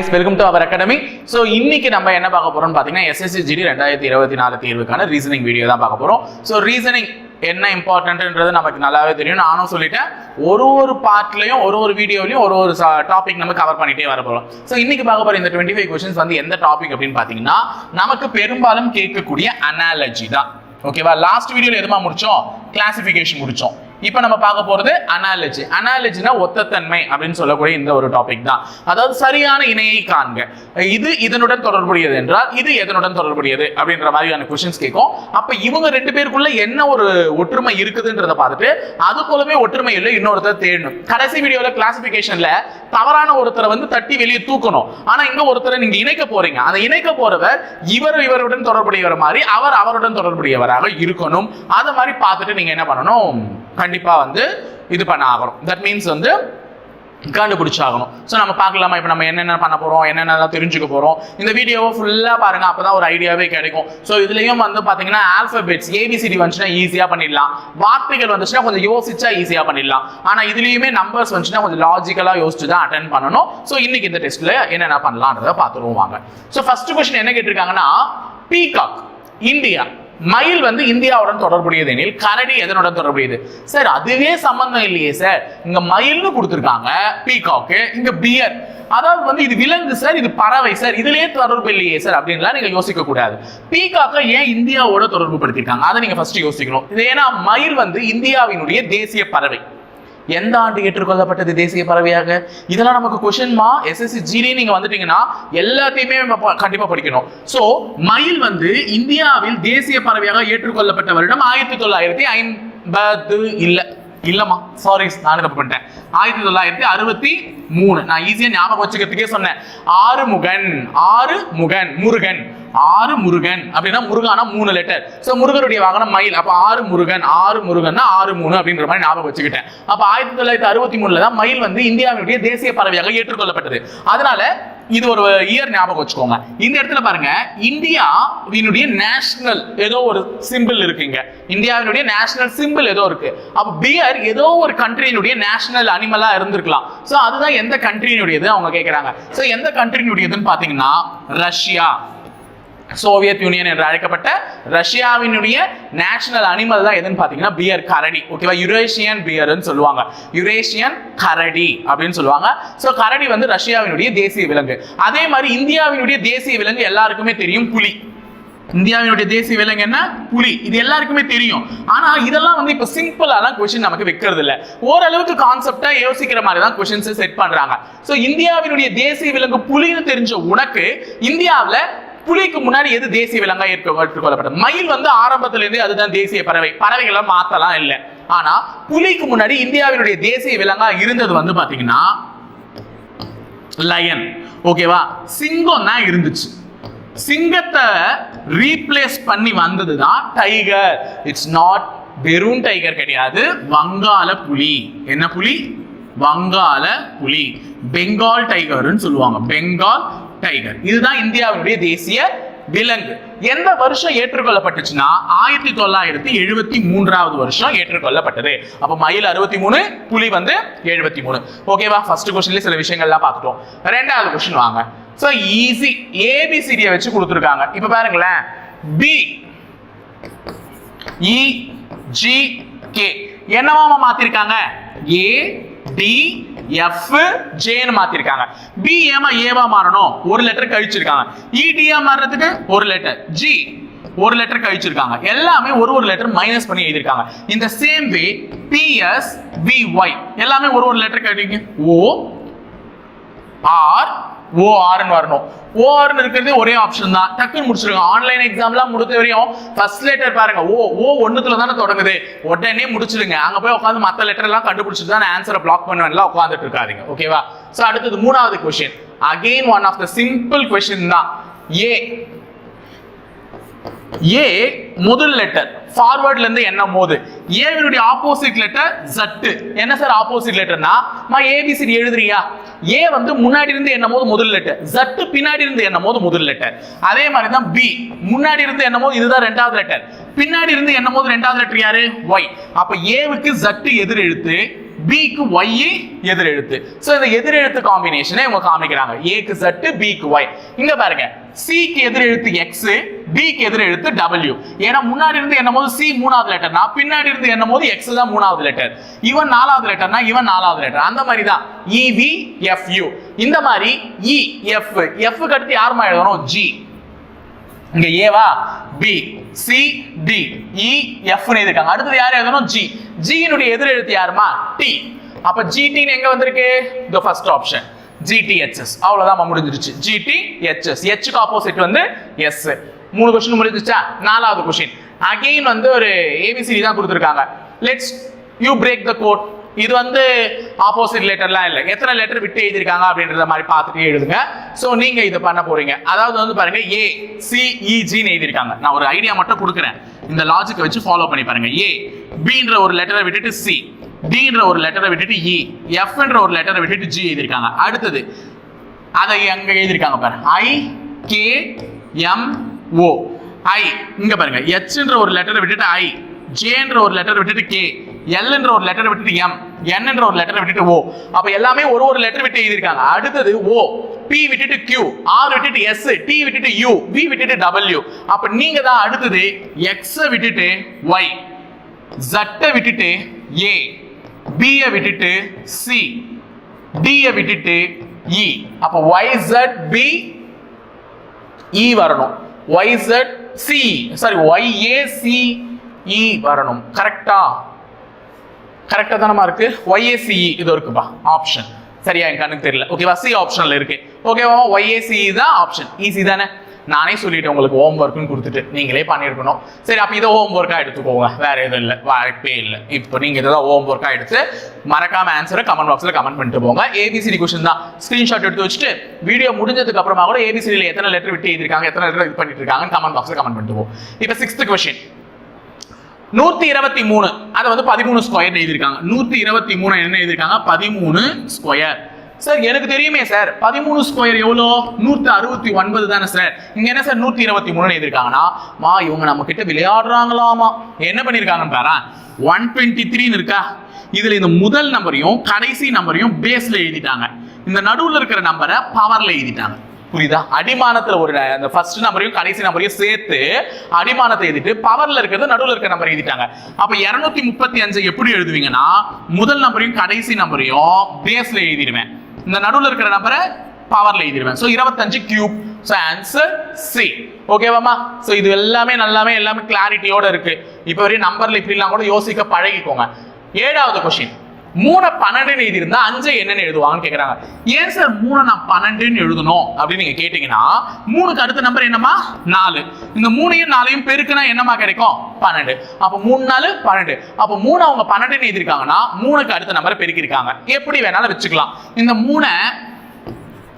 Guys welcome to our academy so இன்னைக்கு நம்ம என்ன பார்க்க போறோம்னு பார்த்தீங்கன்னா எஸ்எஸ்சி ஜிடி ரெண்டாயிரத்தி இருபத்தி நாலு தேர்வுக்கான ரீசனிங் வீடியோ தான் பார்க்க போறோம். ஸோ ரீசனிங் என்ன இம்பார்ட்டன்ட்ன்றது நமக்கு நல்லாவே தெரியும். நானும் சொல்லிட்டேன் ஒரு ஒரு பார்ட்லையும் ஒரு ஒரு வீடியோலையும் ஒரு ஒரு டாபிக் நம்ம கவர் பண்ணிட்டே வர போறோம். ஸோ இன்னைக்கு பார்க்க போகிற இந்த டுவெண்ட்டி ஃபைவ் கொஸ்டின்ஸ் வந்து எந்த டாபிக் அப்படின்னு பார்த்தீங்கன்னா நமக்கு பெரும்பாலும் கேட்கக்கூடிய அனாலஜி தான். ஓகேவா லாஸ்ட் வீடியோவில் எதுமா முடிச்சோம்? கிளாசிஃபிகேஷன் முடிச்சோம். இப்போ நம்ம பார்க்க போறது அனாலஜி அனாலஜினா ஒத்தத்தன்மை அப்படின்னு சொல்லக்கூடிய இந்த ஒரு டாபிக் தான். அதாவது சரியான இணையை காண்க. இது இதனுடன் தொடர்புடையது என்றால் இது எதனுடன் தொடர்புடையது அப்படின்ற மாதிரியான கொஷின்ஸ் கேட்கும். அப்ப இவங்க ரெண்டு பேருக்குள்ள என்ன ஒரு ஒற்றுமை இருக்குதுன்றத பார்த்துட்டு அது போலவே ஒற்றுமை இல்லை இன்னொருத்தர் தேடணும். கடைசி வீடியோல கிளாசிபிகேஷன்ல தவறான ஒருத்தரை வந்து தட்டி வெளியே தூக்கணும். ஆனா இங்க ஒருத்தரை நீங்க இணைக்க போறீங்க. அந்த இணைக்க போறவர் இவர் இவருடன் தொடர்புடையவர் மாதிரி அவர் அவருடன் தொடர்புடையவராக இருக்கணும். அதை மாதிரி பார்த்துட்டு நீங்க என்ன பண்ணணும்? கண்டிப்பா வந்து இது பண்ண ஆகணும். தட் மீன்ஸ் வந்து கண்டுபிடிச்சாகணும். ஸோ நம்ம பார்க்கலாமா? இப்போ நம்ம என்னென்ன பண்ண போகிறோம் என்னென்னலாம் தெரிஞ்சுக்க போகிறோம் இந்த வீடியோவை ஃபுல்லாக பாருங்க. அப்போ தான் ஒரு ஐடியாவே கிடைக்கும். ஸோ இதுலேயும் வந்து பார்த்தீங்கன்னா ஆல்ஃபபெட்ஸ் ஏபிசிடி வந்துச்சுன்னா ஈஸியாக பண்ணிடலாம். வார்த்தைகள் வந்துச்சுன்னா கொஞ்சம் யோசிச்சா ஈஸியாக பண்ணிடலாம். ஆனால் இதுலேயுமே நம்பர்ஸ் வந்துச்சுன்னா கொஞ்சம் லாஜிக்கலாக யோசிச்சு தான் அட்டன் பண்ணணும். ஸோ இன்னைக்கு இந்த டெஸ்ட்டில் என்னென்ன பண்ணலான்றதை பார்த்துருவாங்க ஸோ ஃபர்ஸ்ட் கொஸ்டின் என்ன கேட்டிருக்காங்கன்னா பீகாக் இந்தியா மயில் வந்து இந்தியாவுடன் தொடர்புடையது எனில் கரடி எதனுடன் தொடர்புடையது? சார் அதுவே சம்பந்தம் இல்லையே சார். இங்க மயில்னு கொடுத்துருக்காங்க பீகாக்கு இங்க பியர். அதாவது வந்து இது விலங்கு சார் இது பறவை சார். இதுலயே தொடர்பு இல்லையே சார் அப்படின்லாம் நீங்க யோசிக்க கூடாது. பீகாக்க ஏன் இந்தியாவோட தொடர்பு படுத்திருக்காங்க அதை நீங்க ஃபர்ஸ்ட் யோசிக்கணும். இது ஏன்னா மயில் வந்து இந்தியாவினுடைய தேசிய பறவை. எந்த ஆண்டு ஏற்றுக்கொள்ளப்பட்டது தேசிய பறவையாக? இதெல்லாம் நமக்கு கொஷின்மா எஸ்எஸ்சி ஜிடி நீங்க வந்துட்டீங்கன்னா எல்லாத்தையுமே நம்ம ப- கண்டிப்பா படிக்கணும். சோ மயில் வந்து இந்தியாவில் தேசிய பறவையாக ஏற்றுக்கொள்ளப்பட்ட வருடம் ஆயிரத்தி தொள்ளாயிரத்தி ஐம்பது இல்ல இல்லம்மா. சாரி நான் தப்பு பண்ணிட்டேன். ஆயிரத்தி தொள்ளாயிரத்தி அறுபத்தி மூணு. நான் ஈஸியா ஞாபகம் வச்சுக்கிறதுக்கே சொன்னேன். ஆறு முகன் ஆறு முகன் முருகன். ஆறு முருகன் அப்படின்னா முருகானா மூணு லெட்டர் ஸோ முருகனுடைய வாகனம் மயில். அப்போ ஆறு முருகன் ஆறு முருகன்னா ஆறு மூணு அப்படின்ற மாதிரி ஞாபகம் வச்சுக்கிட்டேன். அப்போ ஆயிரத்தி தொள்ளாயிரத்தி அறுபத்தி மூணுல தான் மயில் வந்து இந்தியாவினுடைய தேசிய பறவையாக ஏற்றுக்கொள்ளப்பட்டது. அதனால இது ஒரு இயர் ஞாபகம் வச்சுக்கோங்க. இந்த இடத்துல பாருங்க இந்தியாவினுடைய நேஷனல் ஏதோ ஒரு சிம்பிள் இருக்குங்க இந்தியாவினுடைய நேஷனல் சிம்பிள் ஏதோ இருக்கு. அப்போ பியர் ஏதோ ஒரு கண்ட்ரியினுடைய நேஷனல் அனிமலா இருந்திருக்கலாம். ஸோ அதுதான் எந்த கண்ட்ரியினுடையது அவங்க கேட்குறாங்க ஸோ எந்த கண்ட்ரியினுடையதுன்னு பார்த்தீங்கன்னா ரஷ்யா. சோவியத் யூனியன் என்று அழைக்கப்பட்ட ரஷ்யாவினுடைய நேஷனல் அனிமல் தான் எதுன்னு பார்த்தீங்கன்னா பியர் கரடி. ஓகேவா யுரேஷியன் பியர்னு சொல்லுவாங்க. யுரேஷியன் கரடி அப்படின்னு சொல்லுவாங்க. ஸோ கரடி வந்து ரஷ்யாவினுடைய தேசிய விலங்கு. அதே மாதிரி இந்தியாவினுடைய தேசிய விலங்கு எல்லாருக்குமே தெரியும் புலி. இந்தியாவினுடைய தேசிய விலங்கு என்ன? புலி. இது எல்லாருக்குமே தெரியும். ஆனா இதெல்லாம் வந்து இப்ப சிம்பிளாலாம் கொஸ்டின் நமக்கு வைக்கிறது இல்ல ஓரளவுக்கு கான்செப்டா யோசிக்கிற மாதிரி தான் கொஸ்டின்ஸ் செட் பண்றாங்க. சோ இந்தியாவினுடைய தேசிய விலங்கு புலின்னு தெரிஞ்ச உனக்கு இந்தியாவில் புலிக்கு முன்னாடி எது தேசிய விலங்கா ஏற்க- ஏற்றுக்கொள்ளப்பட்டது மயில் வந்து ஆரம்பத்துல இருந்தே அதுதான் தேசிய பறவை. பறவைகளை மாத்தலாம் இல்லை. ஆனா புலிக்கு முன்னாடி இந்தியாவினுடைய தேசிய விலங்கா இருந்தது வந்து பாத்தீங்கன்னா லயன் ஓகேவா சிங்கம் தான் இருந்துச்சு. சிங்கத்தை ரீப்ளேஸ் பண்ணி வந்தது தான் டைகர் இட்ஸ் நாட் வெறும் டைகர் கிடையாது. வங்காள புலி. என்ன புலி? வங்காள புலி. பெங்கால் டைகர்னு சொல்லுவாங்க. பெங்கால் டைகர். இதுதான் இந்தியாவுடைய தேசிய விலங்கு. எந்த வருஷம் ஏற்றுக்கொள்ளப்பட்டுச்சுன்னா ஆயிரத்தி தொள்ளாயிரத்தி எழுபத்தி மூன்றாவது வருஷம் ஏற்றுக்கொள்ளப்பட்டது. அப்ப மயில் அறுபத்தி மூணு புலி வந்து எழுபத்தி மூணு. ஓகேவா ஃபர்ஸ்ட் கொஸ்டின்ல சில விஷயங்கள்லாம் பார்த்துட்டோம். ரெண்டாவது கொஸ்டின் வாங்க. ஸோ ஈஸி ஏபிசிடியை வச்சு கொடுத்துருக்காங்க. இப்போ பாருங்களேன். P E e, G K என்னவாம மாத்திருக்காங்க? ஏ டி எஃப் ஜேன்னு மாத்திருக்காங்க. பி ஏமா ஏவா மாறணும்? ஒரு லெட்டர் கழிச்சிருக்காங்க. E, இடியா மாறுறதுக்கு ஒரு லெட்டர் ஜி ஒரு லெட்டர் கழிச்சிருக்காங்க. எல்லாமே ஒரு ஒரு லெட்டர் மைனஸ் பண்ணி எழுதிருக்காங்க இந்த same way BS V Y எல்லாமே ஒரு ஒரு லெட்டர் கழிங்க ஓ ஆர் ஓஆர்னு வரணும். ஓஆர்னு இருக்கிறது ஒரே ஆப்ஷன் தான். டக்குன்னு முடிச்சிருங்க. ஆன்லைன் எக்ஸாம்லாம் முடித்த வரையும் ஃபர்ஸ்ட் லெட்டர் பாருங்க. ஓ ஓ ஒன்றுத்துல தானே தொடங்குது. உடனே முடிச்சிடுங்க. அங்கே போய் உட்காந்து மற்ற லெட்டர்லாம் கண்டுபிடிச்சிட்டு தான் ஆன்சரை பிளாக் பண்ணுவேன்லாம் உட்காந்துட்டு இருக்காதிங்க. ஓகேவா ஸோ அடுத்தது மூணாவது question again one of the simple question தான். ஏ ஏ முதல் லெட்டர் ஃபார்வர்ட்ல இருந்து என்ன மோது ஏவினுடைய ஆப்போசிட் லெட்டர் ஜட்டு என்ன சார் ஆப்போசிட் லெட்டர்னா மா ஏபிசிடி எழுதுறியா? ஏ வந்து முன்னாடி இருந்து என்ன போது முதல் லெட்டர் ஜட்டு பின்னாடி இருந்து என்ன போது முதல் லெட்டர் அதே மாதிரி தான் பி முன்னாடி இருந்து என்ன போது இதுதான் ரெண்டாவது லெட்டர் பின்னாடி இருந்து என்ன போது ரெண்டாவது லெட்டர் யாரு? ஒய் அப்ப ஏவுக்கு ஜட்டு எதிர் எழுத்து பிக்கு ஒய் எதிர் எழுத்து ஸோ இந்த எதிர் எழுத்து காம்பினேஷனை இவங்க காமிக்கிறாங்க. ஏக்கு ஜட்டு பிக்கு ஒய் இங்க பாருங்க. சிக்கு எதிர் எழுத்து எக்ஸ் பிக்கு எதிர் எழுத்து டபிள்யூ ஏன்னா முன்னாடி இருந்து என்னும் போது சி மூணாவது லெட்டர்னா பின்னாடி இருந்து என்னும் போது எக்ஸ் தான் மூணாவது லெட்டர் இவன் நாலாவது லெட்டர்னா இவன் நாலாவது லெட்டர் அந்த மாதிரி தான். E, இவி எஃப்யூ இந்த மாதிரி இ எஃப் எஃப் அடுத்து யாருமா எழுதணும்? ஜி இங்க ஏவா B C D E e, F இருக்காங்க அடுத்தது யார் எழுதணும்? ஜி ஜியினுடைய எதிர் எழுத்து யாருமா டி அப்ப ஜிடின்னு எங்க வந்திருக்கு? த ஃபர்ஸ்ட் ஆப்ஷன் ஜிடிஹெச்எஸ் அவ்வளவுதான் முடிஞ்சிருச்சு. ஜிடி ஹெச்எஸ் ஹெச்சுக்கு ஆப்போசிட் வந்து எஸ் மூணு கொஸ்டின் முடிஞ்சிச்சா நாலாவது கொஸ்டின் அகெயின் வந்து ஒரு ஏபிசிடி தான் கொடுத்துருக்காங்க. Let's you break the code இது வந்து ஆப்போசிட் லெட்டர்லாம் இல்லை. எத்தனை லெட்டர் விட்டு எழுதியிருக்காங்க அப்படின்றத மாதிரி பார்த்துட்டே எழுதுங்க. ஸோ நீங்கள் இது பண்ண போறீங்க. அதாவது வந்து பாருங்க ஏ சிஇஜின்னு e, எழுதியிருக்காங்க. நான் ஒரு ஐடியா மட்டும் கொடுக்குறேன். இந்த லாஜிக்கை வச்சு ஃபாலோ பண்ணி பாருங்க. ஏ பின்ற ஒரு லெட்டரை விட்டுட்டு சி டின்ற ஒரு லெட்டரை விட்டுட்டு e, இ எஃப்ன்ற ஒரு லெட்டரை விட்டுட்டு ஜி எழுதியிருக்காங்க. அடுத்தது அதை அங்கே எழுதியிருக்காங்க பாருங்க? ஐ கே எம் ஓ ஐ இங்க பாருங்க. எச்ன்ற ஒரு லெட்டரை விட்டுட்டு ஐ ஜேன்ற ஒரு லெட்டர் விட்டுட்டு கே எல்ன்ற ஒரு லெட்டர் விட்டுட்டு எம் என்னன்ற ஒரு லெட்டர் விட்டுட்டு ஓ அப்ப எல்லாமே ஒரு ஒரு லெட்டர் விட்டு எழுதியிருக்காங்க. அடுத்தது ஓ பி விட்டுட்டு கியூ ஆர் விட்டுட்டு எஸ் டி விட்டுட்டு யூ வி விட்டுட்டு டபிள்யூ அப்ப நீங்க தான் அடுத்தது எக்ஸ விட்டுட்டு ஒய் ஜட்டை விட்டுட்டு ஏ பியை விட்டுட்டு சி டியை விட்டுட்டு இ அப்ப ஒய் ஜட் பி இ வரணும். ஒய்சட் சி சாரி ஒய் வரணும். கரெக்டா கரெக்டா தானமா இருக்கு? ஒய்ஏசிஇ இது இருக்குப்பா. ஆப்ஷன் சரியா? என் கண்ணுக்கு தெரியல. ஓகேவா சி ஆப்ஷன்ல இருக்கு ஓகேவா ஒய்ஏசிஇ தான் ஆப்ஷன் ஈஸி தானே? நானே சொல்லிட்டேன் உங்களுக்கு ஹோம் ஒர்க்குன்னு கொடுத்துட்டு. நீங்களே பண்ணியிருக்கணும். சரி அப்போ இதை ஹோம் ஒர்க்காக எடுத்துக்கோங்க வேற எதுவும் இல்லை. வாய்ப்பே இல்லை. இப்போ நீங்கள் இதை தான் ஹோம் ஒர்க்காக எடுத்து மறக்காம ஆன்சரை கமெண்ட் பாக்ஸில் கமெண்ட் பண்ணிட்டு போங்க. ஏபிசிடி கொஸ்டின் தான். ஸ்க்ரீன்ஷாட் எடுத்து வச்சுட்டு வீடியோ முடிஞ்சதுக்கு அப்புறமா கூட ஏபிசிடியில் எத்தனை லெட்டர் விட்டு எழுதிருக்காங்க எத்தனை லெட்டர் இது பண்ணிட்டு இருக்காங்கன்னு கமெண்ட் பாக்ஸில் கமெண்ட் பண்ணிட்டு போகும் இப்போ சிக்ஸ்த் கொஸ்டின் நூத்தி இருபத்தி மூணு. அதை வந்து பதிமூணு ஸ்கொயர் எழுதியிருக்காங்க. நூத்தி இருபத்தி மூணு என்ன எழுதியிருக்காங்க? பதிமூணு ஸ்கொயர் சார் எனக்கு தெரியுமே சார் பதிமூணு ஸ்கொயர் எவ்வளோ? நூற்றி அறுபத்தி ஒன்பது தானே சார் இங்கே என்ன சார் நூற்றி இருபத்தி மூணு எழுதியிருக்காங்கன்னா மா இவங்க நம்ம கிட்ட விளையாடுறாங்களாமா. என்ன பண்ணியிருக்காங்கன்னு பாரு ஒன் டுவெண்ட்டி த்ரீன்னு இருக்கா? இதில் இந்த முதல் நம்பரையும் கடைசி நம்பரையும் பேஸில் எழுதிட்டாங்க. இந்த நடுவில் இருக்கிற நம்பரை பவரில் எழுதிட்டாங்க. புரியுதா? அடிமானத்தில் ஒரு அந்த ஃபர்ஸ்ட் நம்பரையும் கடைசி நம்பரையும் சேர்த்து அடிமானத்தை எழுதிட்டு பவரில் இருக்கிறது நடுவில் இருக்கிற நம்பர் எழுதிட்டாங்க. அப்போ இரநூத்தி முப்பத்தி அஞ்சு எப்படி எழுதுவீங்கன்னா முதல் நம்பரையும் கடைசி நம்பரையும் பேஸில் எழுதிடுவேன். இந்த நடுவில் இருக்கிற நம்பரை பவர்ல எழுதிடுவேன் ஸோ இருபத்தஞ்சு கியூப் ஸோ ஆன்சர் சி ஓகேவாமா ஸோ இது எல்லாமே நல்லாமே எல்லாமே கிளாரிட்டியோட இருக்கு. இப்போ வரையும் நம்பர்ல இப்படிலாம் கூட யோசிக்க பழகிக்கோங்க. ஏழாவது கொஸ்டின் மூணை பன்னெண்டுன்னு எழுதியிருந்தா அஞ்சு என்னன்னு எழுதுவாங்கன்னு கேக்குறாங்க. ஏன் சார் மூணை நான் பன்னெண்டுன்னு எழுதணும் அப்படின்னு நீங்க கேட்டீங்கன்னா மூணுக்கு அடுத்த நம்பர் என்னமா நாலு. இந்த மூணையும் நாலையும் பெருக்குனா என்னமா கிடைக்கும்? பன்னெண்டு. அப்ப மூணு நாலு பன்னெண்டு. அப்ப மூணு அவங்க பன்னெண்டுன்னு எழுதியிருக்காங்கன்னா மூணுக்கு அடுத்த நம்பரை பெருக்கியிருக்காங்க. எப்படி வேணாலும் வச்சுக்கலாம். இந்த மூணை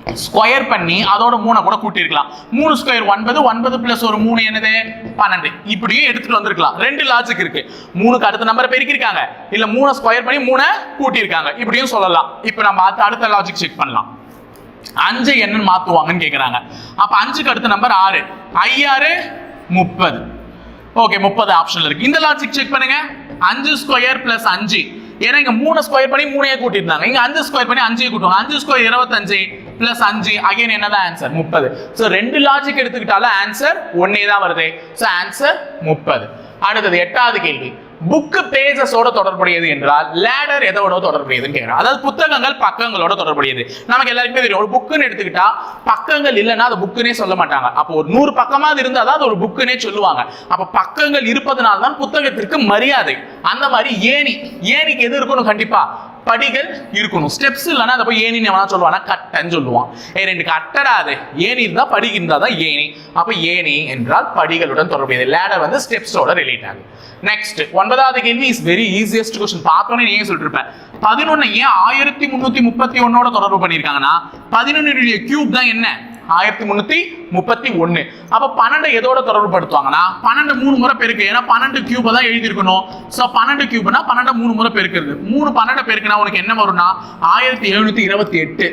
ஸ்கொயர் பண்ணி அதோட மூணை கூட கூட்டியிருக்கலாம். மூணு ஸ்கொயர் ஒன்பது ஒன்பது பிளஸ் ஒரு மூணு என்னது? பன்னெண்டு. இப்படியும் எடுத்துட்டு வந்திருக்கலாம். ரெண்டு லாஜிக் இருக்கு. மூணுக்கு அடுத்த நம்பரை பெருக்கியிருக்காங்க. இல்ல மூணு ஸ்கொயர் பண்ணி மூணை கூட்டியிருக்காங்க. இப்படியும் சொல்லலாம். இப்போ நம்ம அடுத்த- அடுத்த லாஜிக் செக் பண்ணலாம். அஞ்சு என்னன்னு மாத்துவாங்கன்னு கேக்குறாங்க. அப்ப அஞ்சுக்கு அடுத்த நம்பர் ஆறு. ஐயாறு முப்பது. ஓகே முப்பது ஆப்ஷன்ல இருக்கு. இந்த லாஜிக் செக் பண்ணுங்க. அஞ்சு ஸ்கொயர் பிளஸ் அஞ்சு. ஏன்னா இங்க மூணு ஸ்கொயர் பண்ணி மூணையே கூட்டியிருந்தாங்க. இங்க அஞ்சு ஸ்கொயர் பண்ணி அஞ்சையே கூட்டுவாங்க. அஞ்சு ஸ்கொயர் இருபத்தஞ்சு. பிளஸ் அஞ்சு அகைன் என்னதான் ஆன்சர் முப்பது. ஸோ ரெண்டு லாஜிக் எடுத்துக்கிட்டாலும் ஆன்சர் ஒன்னே தான் வருது. ஸோ ஆன்சர் முப்பது. அடுத்தது எட்டாவது கேள்வி. புக்கு பேஜஸோட தொடர்புடையது என்றால் லேடர் எதோட தொடர்புடையதுன்னு கேட்குறோம். அதாவது புத்தகங்கள் பக்கங்களோட தொடர்புடையது. நமக்கு எல்லாருக்குமே தெரியும் ஒரு புக்குன்னு எடுத்துக்கிட்டா பக்கங்கள் இல்லைன்னா அது புக்குனே சொல்ல மாட்டாங்க. அப்போ ஒரு நூறு பக்கமாவது இருந்தால் தான் அது ஒரு புக்குனே சொல்லுவாங்க. அப்போ பக்கங்கள் இருப்பதனால தான் புத்தகத்திற்கு மரியாதை. அந்த மாதிரி ஏணி. ஏணிக்கு எது இருக்கணும்? கண்டிப்பா படிகள் இருக்கணும். ஸ்டெப்ஸ் இல்லைன்னா அதை போய் ஏணின்னு எவனா சொல்லுவானா? கட்டைன்னு சொல்லுவான். ஏ ரெண்டு கட்டடாது. ஏனி ஏணி இருந்தா படி இருந்தால் தான் ஏணி. அப்போ ஏணி என்றால் படிகளுடன் தொடர்புடையது. லேடர் வந்து ஸ்டெப்ஸோட ரிலேட் ஆகுது. நெக்ஸ்ட் ஒன்பதாவது கேள்வி இஸ் வெரி ஈஸியஸ்ட் கொஸ்டின் பார்த்தோன்னே நீங்க சொல்லிட்டு இருப்பேன் பதினொன்னு ஏன் ஆயிரத்தி முன்னூத்தி முப்பத்தி ஒன்னோட தொடர்பு பண்ணியிருக்காங்கன்னா பதினொன்னுடைய கியூப் தான் என்ன? ஆயிரத்தி முன்னூத்தி முப்பத்தி ஒன்னு அப்ப பன்னெண்டு எதோட தொடர்பு படுத்துவாங்கன்னா பன்னெண்டு மூணு முறை பெருக்கு. ஏன்னா பன்னெண்டு கியூபை தான் எழுதியிருக்கணும். ஸோ பன்னெண்டு கியூப்னா பன்னெண்டு மூணு முறை பெருக்கிறது. மூணு பன்னெண்டு பெருக்குனா உனக்கு என்ன வரும்னா ஆயிரத்தி எழுநூத்தி இருபத்தி எட்டு.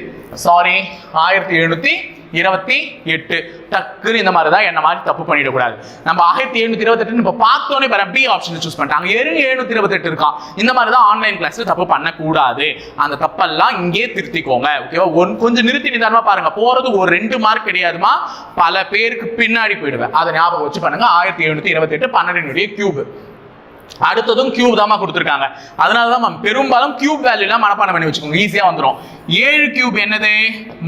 சாரி ஆயிரத்தி எழுநூத்தி இருபத்தி எட்டு. டக்குன்னு இந்த மாதிரி தான் என்ன மாதிரி தப்பு பண்ணிடக்கூடாது. நம்ம ஆயிரத்தி எழுநூத்தி இருபத்தெட்டு இப்போ பார்த்தோன்னே வர பி ஆப்ஷன் சூஸ் பண்ணிட்டாங்க ஏழு எழுநூத்தி இருபத்தெட்டு இருக்கான் இந்த மாதிரி தான் ஆன்லைன் கிளாஸ்ல தப்பு பண்ணக்கூடாது. அந்த தப்பெல்லாம் இங்கே திருத்திக்கோங்க ஓகேவா ஒன் கொஞ்சம் நிறுத்தி நிதானமா பாருங்க. போறது ஒரு ரெண்டு மார்க் கிடையாதுமா? பல பேருக்கு பின்னாடி போயிடுவேன். அதை ஞாபகம் வச்சு பண்ணுங்க. ஆயிரத்தி எழுநூத்தி இருபத்தெட்டு பன்னெண்டு கியூப் அடுத்ததும் கியூப் தாமா கொடுத்துருக்காங்க. அதனால தான் பெரும்பாலும் கியூப் வேல்யூலாம் மனப்பாடம் பண்ணி வச்சுக்கோங்க. ஈஸியா வந்துடும் ஏழு கியூப் என்னது?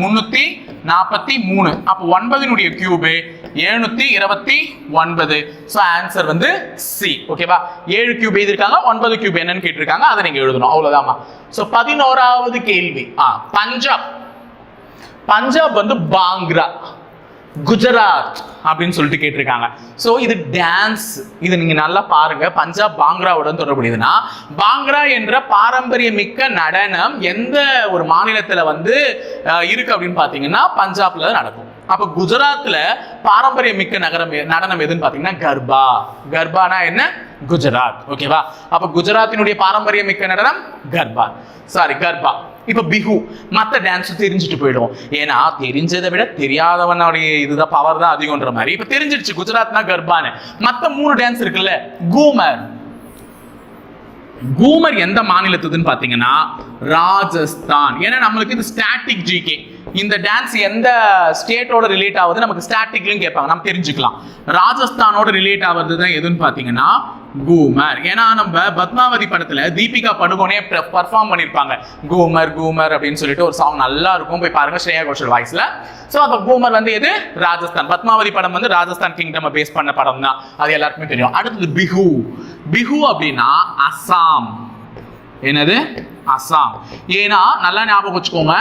முன்னூத்தி நாற்பத்தி மூணு. அப்போ ஒன்பதினுடைய கியூபு எழுநூத்தி இருபத்தி ஒன்பது. ஸோ ஆன்சர் வந்து சி ஓகேவா ஏழு கியூப் எழுதியிருக்காங்க ஒன்பது கியூப் என்னன்னு கேட்டிருக்காங்க அதை நீங்க எழுதணும். அவ்வளவுதாம்மா. ஸோ பதினோராவது கேள்வி. ஆ பஞ்சாப். பஞ்சாப் வந்து பாங்க்ரா. குஜராத் அப்படின்னு சொல்லிட்டு கேட்டிருக்காங்க. ஸோ இது டான்ஸ் இது நீங்க நல்லா பாருங்க. பஞ்சாப் பாங்க்ராவுடன் தொடர்புடையதுன்னா பாங்க்ரா என்ற பாரம்பரிய மிக்க நடனம் எந்த ஒரு மாநிலத்துல வந்து இருக்கு அப்படின்னு பாத்தீங்கன்னா பஞ்சாப்ல நடக்கும் நடக்கும். அப்ப குஜராத்ல பாரம்பரியமிக்க நகரம் நடனம் எதுன்னு பாத்தீங்கன்னா கர்பா. கர்பானா என்ன? குஜராத். ஓகேவா? அப்ப குஜராத்தினுடைய பாரம்பரிய மிக்க நடனம் கர்பா. சாரி கர்பா. இப்போ பிஹு மற்ற டான்ஸ் தெரிஞ்சுட்டு போயிடும். ஏன்னா தெரிஞ்சதை விட தெரியாதவனுடைய இதுதான் பவர் தான் அதிகம்ன்ற மாதிரி. இப்போ தெரிஞ்சிடுச்சு குஜராத்னா கர்பான்னு மற்ற மூணு டான்ஸ் இருக்குல்ல கூமர். கூமர் எந்த மாநிலத்துதுன்னு பார்த்தீங்கன்னா ராஜஸ்தான். ஏன்னா நம்மளுக்கு இது ஸ்டாட்டிக் ஜிகே இந்த டான்ஸ் எந்த ஸ்டேட்டோட ரிலேட் ஆகுது நமக்கு ஸ்டாட்டிக்லையும் கேட்பாங்க. நம்ம தெரிஞ்சுக்கலாம். ராஜஸ்தானோட ரிலேட் ஆகுறது தான் எதுன்னு பார்த்தீங்கன்னா கூமர். ஏன்னா நம்ம பத்மாவதி படத்துல தீபிகா படுகோனே பர்ஃபார்ம் பண்ணிருப்பாங்க. கூமர் கூமர் அப்படின்னு சொல்லிட்டு ஒரு சாங் நல்லா இருக்கும் போய் பாருங்க ஸ்ரேயா கோஷல் வாய்ஸ்ல. சோ அப்ப கூமர் வந்து எது? ராஜஸ்தான். பத்மாவதி படம் வந்து ராஜஸ்தான் கிங்டம் பேஸ் பண்ண படம் தான் அது எல்லாருக்குமே தெரியும். அடுத்தது பிஹு. பிஹு அப்படின்னா அசாம். என்னது? அசாம். ஏன்னா நல்லா ஞாபகம் வச்சுக்கோங்க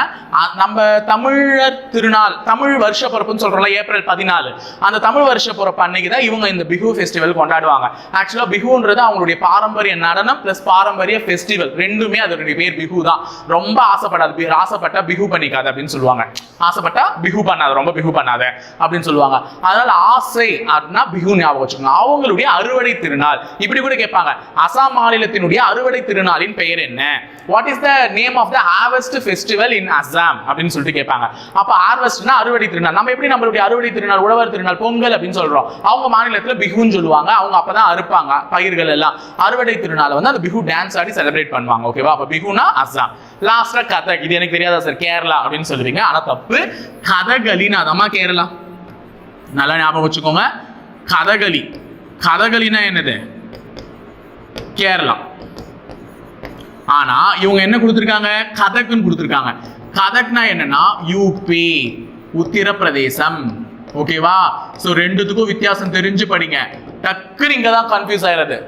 நம்ம தமிழர் திருநாள் தமிழ் வருஷ பிறப்புன்னு சொல்றோம்ல ஏப்ரல் பதினாலு. அந்த தமிழ் வருஷ பிறப்பு அன்னைக்கு தான் இவங்க இந்த பிஹு ஃபெஸ்டிவல் கொண்டாடுவாங்க. ஆக்சுவலா பிஹுன்றது அவங்களுடைய பாரம்பரிய நடனம் பிளஸ் பாரம்பரிய ஃபெஸ்டிவல் ரெண்டுமே அதனுடைய பேர் பிஹு தான் ரொம்ப ஆசைப்படாது ஆசைப்பட்டா பிஹு பண்ணிக்காத அப்படின்னு சொல்லுவாங்க. ஆசைப்பட்டா பிஹு பண்ணாத ரொம்ப பிஹு பண்ணாத அப்படின்னு சொல்லுவாங்க. அதனால ஆசை அப்படின்னா பிஹு ஞாபகம் வச்சுக்கோங்க. அவங்களுடைய அறுவடை திருநாள். இப்படி கூட கேட்பாங்க. அசாம் மாநிலத்தினுடைய அறுவடை திருநாளின் பெயர் என்ன? What is the name of the harvest festival in Assam அப்படின்னு சொல்லிட்டு கேட்பாங்க. அப்ப ஹார்வெஸ்ட்னா அறுவடை திருநாள். நம்ம எப்படி நம்மளுடைய அறுவடை திருநாள் உழவர் திருநாள் பொங்கல் அப்படின்னு சொல்றோம். அவங்க மாநிலத்துல பிகுன்னு சொல்லுவாங்க. அவங்க அப்பதான் அறுப்பாங்க பயிர்கள் எல்லாம். அறுவடை திருநாளை வந்து அந்த பிகு டான்ஸ் ஆடி செலிப்ரேட் பண்ணுவாங்க. ஓகேவா அப்ப பிகுனா அசாம் லாஸ்டா கதக். இது எனக்கு தெரியாதா சார் கேரளா அப்படின்னு சொல்லுவீங்க. ஆனா தப்பு. கதகளின்னு அதமா கேரளா. நல்லா ஞாபகம் வச்சுக்கோங்க. கதகளி. கதகளினா என்னது? கேரளா. ஆனா இவங்க என்ன கொடுத்துருக்காங்க? கதக்குன்னு கொடுத்துருக்காங்க. கதக்னா என்னன்னா யூபி உத்தரப்பிரதேசம். ஓகேவா ஸோ ரெண்டுத்துக்கும் வித்தியாசம் தெரிஞ்சு படிங்க. டக்குன்னு இங்கே தான் கன்ஃபியூஸ் ஆயிடுறது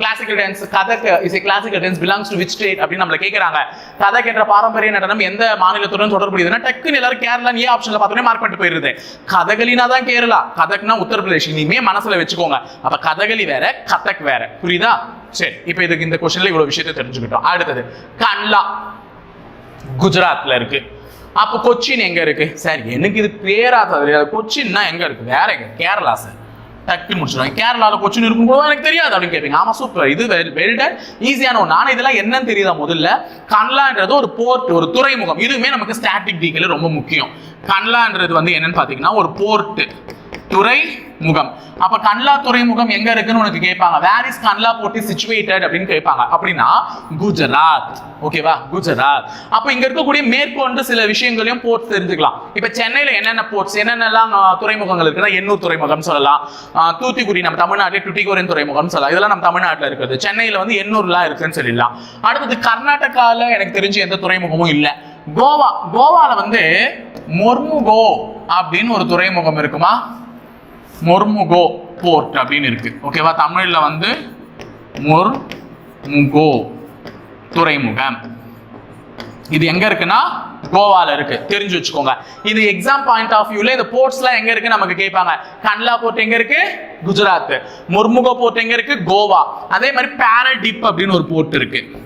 classical dance Kathak is classical dance belongs to which state அப்படின்னு நம்மள கேட்குறாங்க கதக் என்ற பாரம்பரிய நடனம் எந்த மாநிலத்துடன் தொடர்புடையதுன்னா டக்குன்னு எல்லாரும் கேரளா ஏ ஆப்ஷன்ல பார்த்தோன்னே மார்க் பண்ணிட்டு போயிருது. கதகளினா தான் கேரளா கதக்னா உத்தரப்பிரதேஷ் இனிமே மனசுல வச்சுக்கோங்க. அப்ப கதகளி வேற கதக் வேற. புரியுதா? சரி இப்போ இதுக்கு இந்த கொஸ்டின்ல இவ்வளவு விஷயத்தை தெரிஞ்சுக்கிட்டோம். அடுத்தது கண்லா குஜராத்ல இருக்கு. அப்போ கொச்சின் எங்க இருக்கு? சார் எனக்கு இது பேரா கொச்சின்னா எங்க இருக்கு? வேற எங்க? கேரளா சார் டக்கு முடிச்சிடுவாங்க கேரளாவில் கொச்சின் இருக்கும்போது எனக்கு தெரியாது அப்படின்னு கேட்பீங்க ஆமா சூப்பர் இது வெல்டன் ஈஸியான ஒன்று ஆனால் இதெல்லாம் என்னன்னு தெரியுதா முதல்ல? கன்லான்றது ஒரு போர்ட் ஒரு துறைமுகம். இதுவுமே நமக்கு ஸ்டாட்டிக் டீக்கல ரொம்ப முக்கியம். கன்லான்றது வந்து என்னன்னு பார்த்தீங்கன்னா ஒரு போர்ட்டு துறைமுகம். அப்ப கண்லா துறைமுகம் எங்க இருக்குன்னு உனக்கு கேட்பாங்க. வேர் இஸ் கண்லா போட்டி சிச்சுவேட்டட் அப்படின்னு கேட்பாங்க. அப்படின்னா குஜராத். ஓகேவா குஜராத். அப்ப இங்க இருக்கக்கூடிய மேற்கொண்டு சில விஷயங்களையும் போர்ட்ஸ் தெரிஞ்சுக்கலாம். இப்ப சென்னையில என்னென்ன போர்ட்ஸ் என்னென்னலாம் துறைமுகங்கள் இருக்குன்னா எண்ணூர் துறைமுகம் சொல்லலாம். தூத்துக்குடி நம்ம தமிழ்நாட்டில் டுட்டிகோரன் துறைமுகம் சொல்லலாம். இதெல்லாம் நம்ம தமிழ்நாட்டில் இருக்குது. சென்னையில வந்து எண்ணூர்லாம் இருக்குன்னு சொல்லிடலாம். அடுத்தது கர்நாடகாவில் எனக்கு தெரிஞ்சு எந்த துறைமுகமும் இல்லை. கோவா. கோவால வந்து மொர்முகோ அப்படின்னு ஒரு துறைமுகம் இருக்குமா? மொர்முகோ போர்ட் அப்படின்னு இருக்கு. ஓகேவா தமிழில் வந்து மொர்முகோ துறைமுகம். இது எங்க இருக்குன்னா? கோவால இருக்கு. தெரிஞ்சு வச்சுக்கோங்க. இது எக்ஸாம் பாயிண்ட் ஆஃப் வியூல இந்த போர்ட்ஸ்லாம் எங்க இருக்கு நமக்கு கேட்பாங்க கன்லா போர்ட் எங்க இருக்கு? குஜராத். முர்முகோ போர்ட் எங்க இருக்கு? கோவா. அதே மாதிரி பேரடிப் அப்படின்னு ஒரு போர்ட் இருக்கு.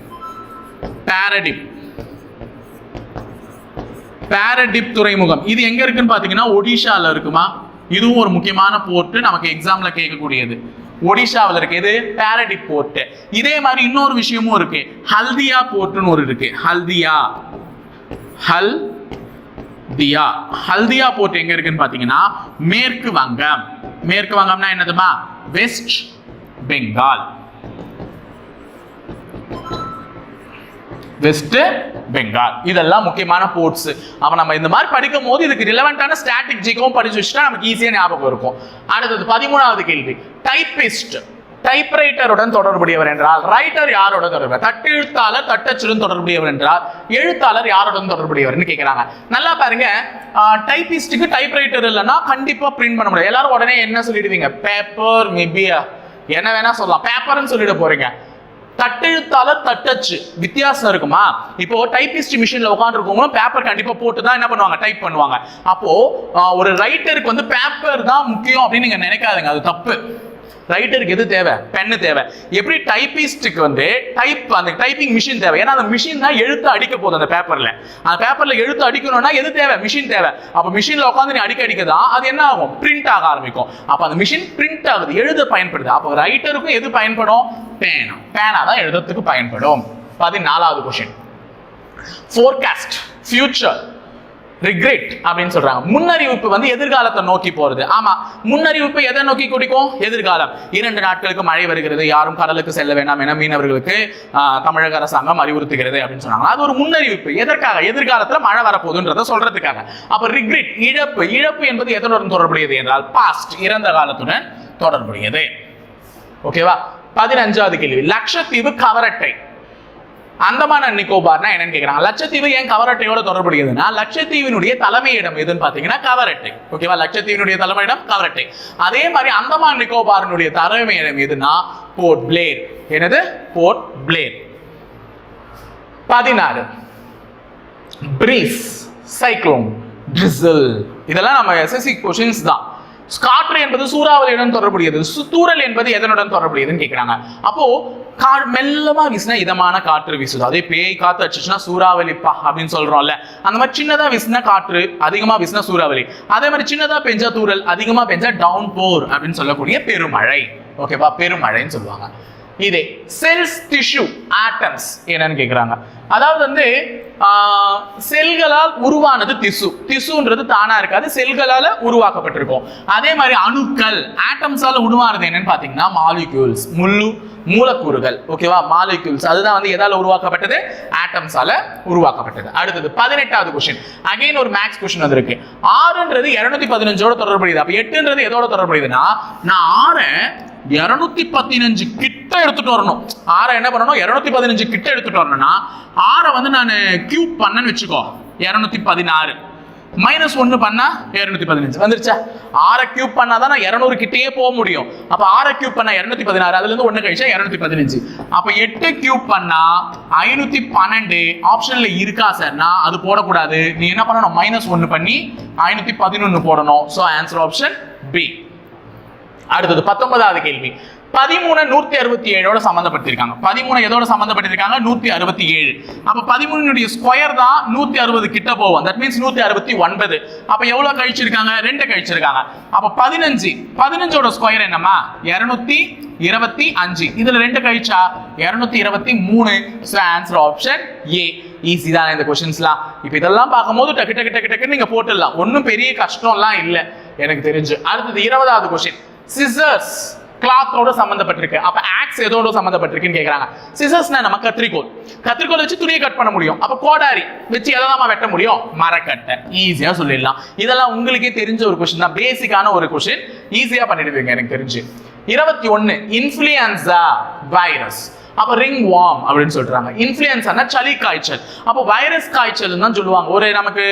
பேரடிப் பேரடிப் துறைமுகம். இது எங்க இருக்குன்னு பாத்தீங்கன்னா ஒடிஷால இருக்குமா? இதுவும் ஒரு முக்கியமான போர்ட்டு நமக்கு எக்ஸாம்ல கேட்கக்கூடியது. ஒடிஷாவில் இருக்கு இது போர்ட்டு இதே மாதிரி இன்னொரு விஷயமும் இருக்கு. ஹல்தியா போர்ட்னு ஒரு இருக்கு. ஹல்தியா. ஹல் தியா ஹல்தியா போர்ட் எங்க இருக்குன்னு பாத்தீங்கன்னா மேற்கு வங்கம். மேற்கு வங்கம்னா என்னதுமா? வெஸ்ட் பெங்கால் வெஸ்ட் பெங்கால் இதெல்லாம் முக்கியமான போர்ட்ஸ் அப்போ நம்ம இந்த மாதிரி படிக்கும் போது இதுக்கு ரிலவெண்டான ஸ்டாட்டிக் ஜிக்கும் படிச்சு வச்சுட்டா நமக்கு ஈஸியாக ஞாபகம் இருக்கும். அடுத்தது பதிமூணாவது கேள்வி. டைப்பிஸ்ட் டைப்ரைட்டருடன் தொடர்புடையவர் என்றால் ரைட்டர் யாரோட தொடர்பு? தட்டெழுத்தாளர் தட்டச்சுடன் தொடர்புடையவர் என்றால் எழுத்தாளர் யாருடன் தொடர்புடையவர்னு கேட்கிறாங்க நல்லா பாருங்க. டைப்பிஸ்டுக்கு டைப்ரைட்டர் இல்லைன்னா கண்டிப்பாக பிரிண்ட் பண்ண முடியாது. எல்லாரும் உடனே என்ன சொல்லிடுவீங்க? பேப்பர் மேபி என்ன வேணா சொல்லலாம். பேப்பர்னு சொல்லிட போறீங்க. தட்டெழுத்தால தட்டச்சு. வித்தியாசம் இருக்குமா? இப்போ டைபிஸ்ட் மிஷின்ல உட்காந்துருக்கவங்களும் பேப்பர் கண்டிப்பா போட்டு தான் என்ன பண்ணுவாங்க? டைப் பண்ணுவாங்க. அப்போ ஒரு ரைட்டருக்கு வந்து பேப்பர் தான் முக்கியம் அப்படின்னு நீங்க நினைக்காதீங்க. அது தப்பு. ரைட்டருக்கு எது தேவை? பென்னு தேவை. எப்படி டைப்பிஸ்டுக்கு வந்து டைப் அந்த டைப்பிங் மிஷின் தேவை. ஏன்னா அந்த மிஷின் தான் எழுத்து அடிக்க போகுது அந்த பேப்பரில் அந்த பேப்பரில் எழுத்து அடிக்கணும்னா எது தேவை? மிஷின் தேவை. அப்போ மிஷினில் உட்காந்து நீ அடிக்க அடிக்க தான் அது என்ன ஆகும்? பிரிண்ட் ஆக ஆரம்பிக்கும். அப்போ அந்த மிஷின் பிரிண்ட் ஆகுது. எழுத பயன்படுது. அப்போ ரைட்டருக்கும் எது பயன்படும்? பேனா பேனா தான் எழுதுறதுக்கு பயன்படும். பதினாலாவது கொஷின் ஃபோர்காஸ்ட் ஃபியூச்சர் ரிக்ரெட் அப்படின்னு சொல்றாங்க. முன்னறிவிப்பு வந்து எதிர்காலத்தை நோக்கி போறது. ஆமா முன்னறிவிப்பு எதை நோக்கி குடிக்கும்? எதிர்காலம். இரண்டு நாட்களுக்கு மழை வருகிறது. யாரும் கடலுக்கு செல்ல வேண்டாம் என மீனவர்களுக்கு தமிழக அரசாங்கம் அறிவுறுத்துகிறது அப்படின்னு சொன்னாங்க. அது ஒரு முன்னறிவிப்பு. எதற்காக? எதிர்காலத்துல மழை வரப்போகுதுன்றத சொல்றதுக்காக. அப்ப ரிக்ரெட் இழப்பு. இழப்பு என்பது எதனுடன் தொடர்புடையது என்றால் பாஸ்ட் இறந்த காலத்துடன் தொடர்புடையது. ஓகேவா பதினஞ்சாவது கேள்வி. லட்சத்தீவு கவரட்டை. அந்தமான நிக்கோபார்னா என்னன்னு கேக்குறாங்க. லட்சத்தீவு ஏன் கவரட்டையோட தொடர்புடையதுன்னா லட்சத்தீவினுடைய தலைமையிடம் எதுன்னு பாத்தீங்கன்னா கவரட்டை. ஓகேவா? லட்சத்தீவினுடைய தலைமையிடம் கவரட்டை. அதே மாதிரி அந்தமான் நிக்கோபாரினுடைய தலைமையிடம் எதுனா போர்ட் பிளேர். என்னது? போர்ட் பிளேர். பதினாறு. Breeze cyclone. ட்ரிசில் இதெல்லாம் நம்ம எஸ்எஸ்சி கொஷின்ஸ் தான். காற்று என்பது சூறாவளியுடன் தொடர்புடையது. சு- தூறல் என்பது எதனுடன் தொடர்புடையதுன்னு கேட்குறாங்க அப்போ கா மெல்லமா வீசினா இதமான காற்று வீசுது. அதே பேய் காத்து அடிச்சுச்சுன்னா சூறாவளிப்பா அப்படின்னு சொல்றோம்ல. அந்த மாதிரி சின்னதா வீசினா காற்று அதிகமா வீசினா சூறாவளி. அதே மாதிரி சின்னதா பெஞ்சா தூறல் அதிகமா பெஞ்சா டவுன் போர் அப்படின்னு சொல்லக்கூடிய பெருமழை. ஓகேவா பெருமழைன்னு சொல்லுவாங்க. இதே செல்ஸ் டிஷ்யூ ஆட்டம்ஸ் என்னன்னு கேட்குறாங்க அதாவது வந்து செல்களால் உருவானது திசு திசுன்றது தானா இருக்காது செல்களால உருவாக்கப்பட்டிருக்கும். அதே மாதிரி அணுக்கள் ஆட்டம்ஸால உருவானது என்னன்னு பாத்தீங்கன்னா மாலிக்யூல்ஸ் முள்ளு மூலக்கூறுகள். ஓகேவா மாலிக்யூல்ஸ் அதுதான் வந்து எதால உருவாக்கப்பட்டது? ஆட்டம்ஸால உருவாக்கப்பட்டது. அடுத்தது பதினெட்டாவது கொஸ்டின் அகைன் ஒரு மேக்ஸ் கொஸ்டின் வந்திருக்கு. ஆறுன்றது இருநூத்தி பதினஞ்சோட தொடர்புடையது. அப்ப எட்டுன்றது எதோட தொடர்புடையதுன்னா நான் ஆறை இரநூத்தி பதினஞ்சு கிட்ட எடுத்துட்டு வரணும். ஆறை என்ன பண்ணணும்? இரநூத்தி பதினஞ்சு கிட்ட எடுத்துட்டு வரணும்னா ஆறை வந்து நான் கியூப் பண்ணேன்னு வச்சுக்கோ. இரநூத்தி பதினாறு. மைனஸ் ஒன்று பண்ணா இரநூத்தி பதினஞ்சு. வந்துருச்சா? ஆறை கியூப் பண்ணாதான் நான் இரநூறு கிட்டேயே போக முடியும். அப்போ ஆறை கியூப் பண்ணா இரநூத்தி பதினாறு. அதுலேருந்து ஒன்று கழிச்சா இரநூத்தி பதினஞ்சு. அப்போ எட்டு கியூப் பண்ணா ஐநூத்தி பன்னெண்டு. ஆப்ஷனில் இருக்கா சார்னா அது போடக்கூடாது. நீ என்ன பண்ணணும்? மைனஸ் ஒன்று பண்ணி ஐநூத்தி பதினொன்று போடணும். ஸோ ஆன்சர் ஆப்ஷன் பி அடுத்தது பத்தொன்பதாவது கேள்வி. பதிமூணு நூத்தி அறுபத்தி ஏழோட சம்மந்தப்பட்டிருக்காங்க பதிமூணு எதோட சம்மந்தப்பட்டிருக்காங்க நூத்தி அறுபத்தி ஏழு. அப்ப பதிமூணுடைய ஸ்கொயர் தான் நூத்தி அறுபது கிட்ட போகும். தட் மீன்ஸ் நூத்தி அறுபத்தி ஒன்பது. அப்ப எவ்வளவு கழிச்சிருக்காங்க? ரெண்டு கழிச்சிருக்காங்க. அப்ப பதினஞ்சு. பதினஞ்சோட ஸ்கொயர் என்னம்மா? இருநூத்தி இருபத்தி அஞ்சு. இதுல ரெண்டு கழிச்சா? இருநூத்தி இருபத்தி மூணு. ஆன்சர் ஆப்ஷன் ஏ ஈஸி தான் இந்த கொஸ்டின்ஸ்லாம் இப்போ இதெல்லாம் பார்க்கும்போது டக்கு டக்கு டக்கு டக்குன்னு நீங்க போட்டுடலாம். ஒன்றும் பெரிய கஷ்டம்லாம் இல்லை. எனக்கு தெரிஞ்சு. அடுத்தது இருபதாவது கொஸ்டின் சிசர்ஸ் கிளாத்தோட சம்மந்தப்பட்டிருக்கு அப்ப ஆக்ஸ் எதோட சம்மந்தப்பட்டிருக்குன்னு கேக்குறாங்க. சிசர்ஸ்னா நம்ம கத்திரிக்கோல் கத்திரிக்கோல் வச்சு துணியை கட் பண்ண முடியும். அப்ப கோடாரி வச்சு எதை நம்ம வெட்ட முடியும்? மரக்கட்டை. ஈஸியா சொல்லிடலாம். இதெல்லாம் உங்களுக்கே தெரிஞ்ச ஒரு கொஸ்டின் தான். பேசிக்கான ஒரு கொஸ்டின் ஈஸியா பண்ணிடுவீங்க எனக்கு தெரிஞ்சு. இருபத்தி ஒன்னு இன்ஃபுளுயன்சா வைரஸ் அப்ப ரிங் வார்ம் அப்படின்னு சொல்றாங்க. இன்ஃபுளுயன்ஸானா சளி காய்ச்சல். அப்போ வைரஸ் காய்ச்சல் தான் சொல்லுவாங்க. ஒரு நமக்கு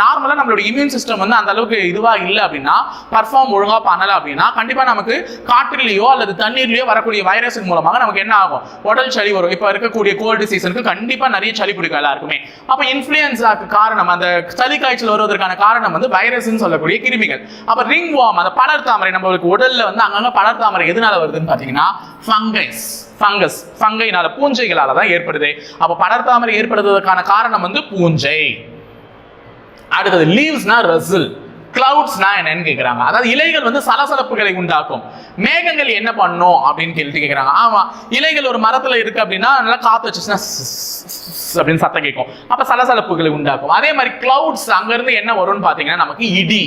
நார்மலா நம்மளோட இம்யூன் சிஸ்டம் வந்து அந்த அளவுக்கு இதுவா இல்லை அப்படின்னா பர்ஃபார்ம் ஒழுங்கா பண்ணல அப்படின்னா கண்டிப்பா நமக்கு காற்றிலேயோ அல்லது தண்ணீர்லயோ வரக்கூடிய வைரஸின் மூலமாக நமக்கு என்ன ஆகும்? உடல் சளி வரும். இப்போ இருக்கக்கூடிய கோல்டு சீசனுக்கு கண்டிப்பா நிறைய சளி பிடிக்கும் எல்லாருக்குமே. அப்ப இன்ஃபுளுயன்ஸாக்கு காரணம் அந்த சளி காய்ச்சல் வருவதற்கான காரணம் வந்து வைரஸ்னு சொல்லக்கூடிய கிருமிகள். அப்ப ரிங் வார்ம் அந்த படர் தாமரை நம்மளுக்கு உடல்ல வந்து அங்கங்க படர் தாமரை எதனால வருதுன்னு பாத்தீங்கன்னா ஃபங்கைஸ் ஃபங்கஸ் ஃபங்கைனால பூஞ்சைகளால தான் ஏற்படுது. அப்போ படர்தாமரை ஏற்படுவதற்கான காரணம் வந்து பூஞ்சை. அடுத்தது லீவ்ஸ்னா ரசில் கிளவுட்ஸ்னா என்னன்னு கேட்குறாங்க அதாவது இலைகள் வந்து சலசலப்புகளை உண்டாக்கும். மேகங்கள் என்ன பண்ணும் அப்படின்னு கேள்வி கேட்குறாங்க ஆமாம் இலைகள் ஒரு மரத்தில் இருக்கு அப்படின்னா நல்லா காற்று வச்சுச்சுன்னா அப்படின்னு சத்தம் கேட்கும். அப்போ சலசலப்புகளை உண்டாக்கும். அதே மாதிரி கிளவுட்ஸ் அங்கேருந்து என்ன வரும்னு பார்த்தீங்கன்னா நமக்கு இடி.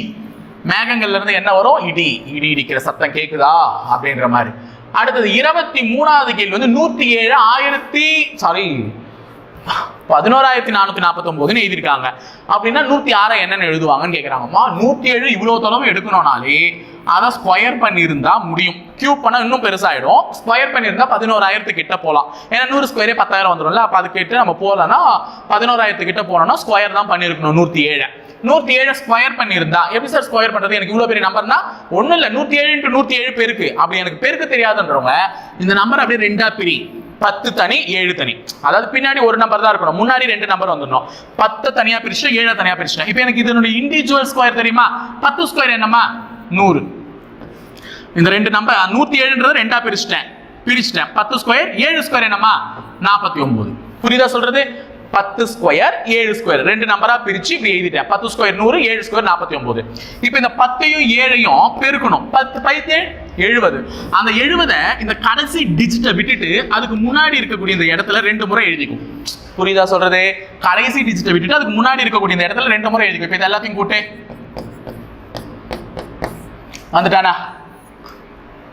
மேகங்கள்ல இருந்து என்ன வரும்? இடி. இடி இடிக்கிற சத்தம் கேட்குதா அப்படின்ற மாதிரி. அடுத்தது இருபத்தி மூணாவது கேள்வி வந்து நூத்தி ஏழு ஆயிரத்தி சாரி பதினோராயிரத்தி நானூத்தி நாற்பத்தி ஒன்பதுன்னு எழுதியிருக்காங்க. அப்படின்னா நூத்தி ஆறை என்னன்னு எழுதுவாங்கன்னு கேக்குறாங்கம்மா. நூத்தி ஏழு இவ்வளவு தொலைவு எடுக்கணும்னாலே அதை ஸ்கொயர் பண்ணியிருந்தா முடியும். கியூப் பண்ணா இன்னும் பெருசாயிடும். ஸ்கொயர் பண்ணியிருந்தா பதினோராயிரத்து கிட்ட போகலாம் ஏன்னா நூறு ஸ்கொயரே பத்தாயிரம் வந்துடும்ல அப்ப அது கிட்ட நம்ம போகலன்னா பதினோராயிரத்து கிட்ட போனோம்னா ஸ்கொயர் தான் பண்ணியிருக்கணும் நூத்தி ஏழை. நூத்தி ஏழு ஸ்கொயர் பண்ணியிருந்தா. எப்படி சார் ஸ்கொயர் பண்றது? எனக்கு இவ்வளவு பெரிய நம்பர்னா ஒன்றும் இல்லை நூத்தி ஏழு இன்ட்டு நூத்தி ஏழு பேருக்கு. அப்படி எனக்கு பெருக்கு தெரியாதுன்றவங்க இந்த நம்பர் அப்படியே ரெண்டா பிரி. பத்து தனி ஏழு தனி. அதாவது பின்னாடி ஒரு நம்பர் தான் இருக்கணும். முன்னாடி ரெண்டு நம்பர் வந்துடணும். பத்து தனியா பிரிச்சு ஏழை தனியா பிரிச்சிட்டேன் இப்போ எனக்கு இதனுடைய இண்டிவிஜுவல் ஸ்கொயர் தெரியுமா? பத்து ஸ்கொயர் என்னம்மா? நூறு. இந்த ரெண்டு நம்பர் நூத்தி ஏழுன்றது ரெண்டா பிரிச்சுட்டேன். பிரிச்சுட்டேன். பத்து ஸ்கொயர் ஏழு ஸ்கொயர் என்னம்மா? நாற்பத்தி ஒன்பது. புரியுதா சொல்றது? பத்து ஸ்கொயர் ஏழு ஸ்கொயர் ரெண்டு நம்பரா பிரிச்சு இப்படி எழுதிட்டேன். பத்து ஸ்கொயர் நூறு ஏழு ஸ்கொயர் நாற்பத்தி ஒன்பது இப்போ இந்த பத்தையும் ஏழையும் பெருக்கணும். பத்து பைத்து எழுபது அந்த எழுபதை இந்த கடைசி டிஜிட்டை விட்டுட்டு அதுக்கு முன்னாடி இருக்கக்கூடிய இந்த இடத்துல ரெண்டு முறை எழுதிக்கும். புரியுதா சொல்றது? கடைசி டிஜிட்டை விட்டுட்டு அதுக்கு முன்னாடி இருக்கக்கூடிய இந்த இடத்துல ரெண்டு முறை எழுதிக்கும். இப்போ இது எல்லாத்தையும் கூட்டு. வந்துட்டானா?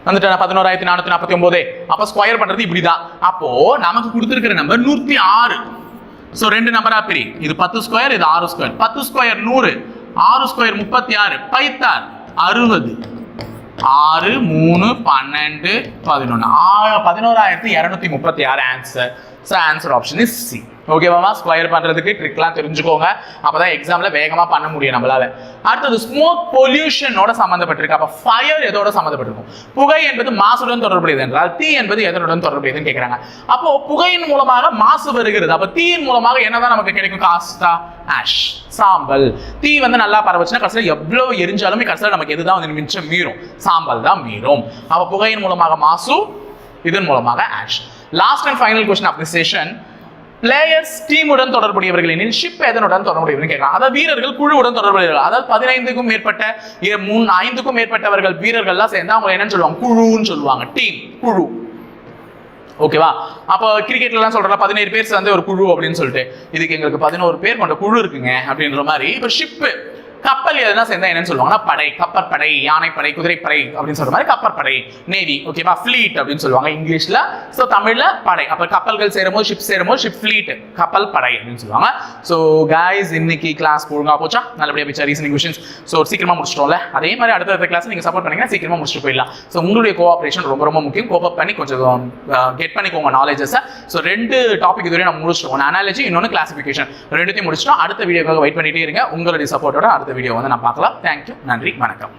வந்துட்டானா? பதினோராயிரத்தி நானூத்தி நாற்பத்தி ஒன்பது அப்ப ஸ்கொயர் பண்றது இப்படிதான். அப்போ நமக்கு கொடுத்துருக்கிற நம்பர் நூத்தி ஆறு. ஸோ ரெண்டு நம்பரா பிரி. இது பத்து ஸ்கொயர் இது ஆறு ஸ்கொயர் பத்து ஸ்கொயர் நூறு ஆறு ஸ்கொயர் முப்பத்தி ஆறு பைத்தார் அறுபது. ஆறு மூணு பன்னெண்டு பதினொன்று ஆ பதினோராயிரத்தி இரநூத்தி முப்பத்தி ஆறு answer so answer option is C ஓகேவாமா square பண்ணுறதுக்கு ட்ரிக்லாம் தெரிஞ்சுக்கோங்க. அப்போ தான் எக்ஸாமில் வேகமாக பண்ண முடியும் நம்மளால். அடுத்தது ஸ்மோக் பொல்யூஷனோட சம்மந்தப்பட்டிருக்கு அப்போ ஃபயர் எதோட சம்மந்தப்பட்டிருக்கும் புகை என்பது மாசுடன் தொடர்புடையது என்றால் தீ என்பது எதனுடன் தொடர்புடையதுன்னு கேட்குறாங்க அப்போ புகையின் மூலமாக மாசு வருகிறது. அப்போ தீயின் மூலமாக என்னதான் நமக்கு கிடைக்கும்? காஸ்டா ஆஷ் சாம்பல். தீ வந்து நல்லா பரவச்சுன்னா கடைசியில் எவ்வளோ எரிஞ்சாலுமே கடைசியில் நமக்கு எதுதான் வந்து மிச்சம் மீறும்? சாம்பல் தான் மீறும். அப்போ புகையின் மூலமாக மாசு இதன் மூலமாக ash last and final question of the session players டீமுடன் தொடர்புடையவர்கள் எனில் ஷிப் எதனுடன் தொடர்புடையவர்கள் கேட்கலாம். அதாவது வீரர்கள் குழுவுடன் தொடர்புடையவர்கள். அதாவது பதினைந்துக்கும் மேற்பட்ட மூணு ஐந்துக்கும் மேற்பட்டவர்கள் வீரர்கள்லாம் சேர்ந்து அவங்க என்னன்னு சொல்லுவாங்க? குழுன்னு சொல்லுவாங்க. டீம் குழு. ஓகேவா அப்போ கிரிக்கெட்லாம் எல்லாம் பதினேழு பேர் சேர்ந்து ஒரு குழு அப்படின்னு சொல்லிட்டு. இதுக்கு எங்களுக்கு பதினோரு பேர் கொண்ட குழு இருக்குங்க அப்படின்ற மாதிரி. இப்போ ஷிப்பு கப்பல் எதுனா சேர்ந்தா என்னன்னு சொல்லுவாங்கன்னா படை கப்பற்படை யானைப்படை குதிரைப்படை அப்படின்னு சொல்ற மாதிரி கப்பற்படை நேவி ஓகேவா ஃபிளீட் அப்படின்னு சொல்லுவாங்க இங்கிலீஷ்ல. ஸோ தமிழ்ல படை. அப்ப கப்பல்கள் சேரும்போது ஷிப் சேரும்போது ஷிப் ஃபிளீட் கப்பல் படை அப்படின்னு சொல்லுவாங்க. ஸோ கைஸ் இன்னைக்கு கிளாஸ் போடுங்க போச்சா? நல்லபடியா போச்சா? ரீசனிங் கொஷின்ஸ் ஸோ சீக்கிரமா முடிச்சிட்டோம்ல? அதே மாதிரி அடுத்த கிளாஸ் நீங்க சப்போர்ட் பண்ணீங்கன்னா சீக்கிரமா முடிச்சுட்டு போயிடலாம். ஸோ உங்களுடைய கோஆபரேஷன் ரொம்ப ரொம்ப முக்கியம். கோப் பண்ணி கொஞ்சம் கெட் பண்ணிக்கோங்க நாலேஜஸை ஸோ ரெண்டு டாபிக் இதுவரை நம்ம முடிச்சிட்டோம். ஒன்று அனாலஜி இன்னொன்று கிளாசிஃபிகேஷன் ரெண்டுத்தையும் முடிச்சிட்டோம். அடுத்த வீடியோக்காக வெயிட் பண்ணிட்டே இருங்க. உங்களுடைய சப்போர்ட்டோட அடுத்த வீடியோ வந்து நான் பார்க்கலாம். தேங்க்யூ நன்றி. வணக்கம்.